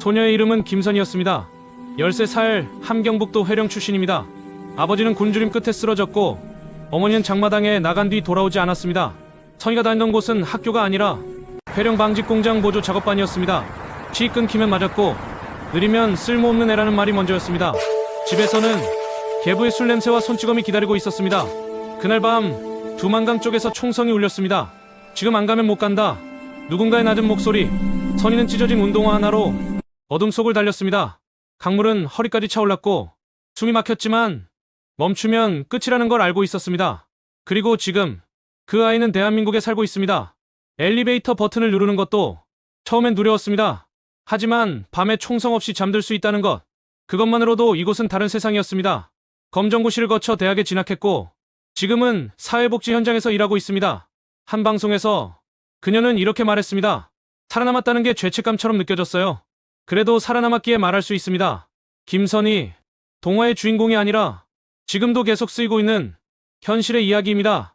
소녀의 이름은 김선이었습니다. 13살 함경북도 회령 출신입니다. 아버지는 굶주림 끝에 쓰러졌고 어머니는 장마당에 나간 뒤 돌아오지 않았습니다. 선이가 다니던 곳은 학교가 아니라 회령 방직 공장 보조 작업반이었습니다. 치 끊기면 맞았고 느리면 쓸모없는 애라는 말이 먼저였습니다. 집에서는 계부의 술 냄새와 손찌검이 기다리고 있었습니다. 그날 밤 두만강 쪽에서 총성이 울렸습니다. 지금 안 가면 못 간다. 누군가의 낮은 목소리. 선이는 찢어진 운동화 하나로 어둠 속을 달렸습니다. 강물은 허리까지 차올랐고 숨이 막혔지만 멈추면 끝이라는 걸 알고 있었습니다. 그리고 지금 그 아이는 대한민국에 살고 있습니다. 엘리베이터 버튼을 누르는 것도 처음엔 두려웠습니다. 하지만 밤에 총성 없이 잠들 수 있다는 것, 그것만으로도 이곳은 다른 세상이었습니다. 검정고시를 거쳐 대학에 진학했고 지금은 사회복지 현장에서 일하고 있습니다. 한 방송에서 그녀는 이렇게 말했습니다. 살아남았다는 게 죄책감처럼 느껴졌어요. 그래도 살아남았기에 말할 수 있습니다. 김선이 동화의 주인공이 아니라 지금도 계속 쓰이고 있는 현실의 이야기입니다.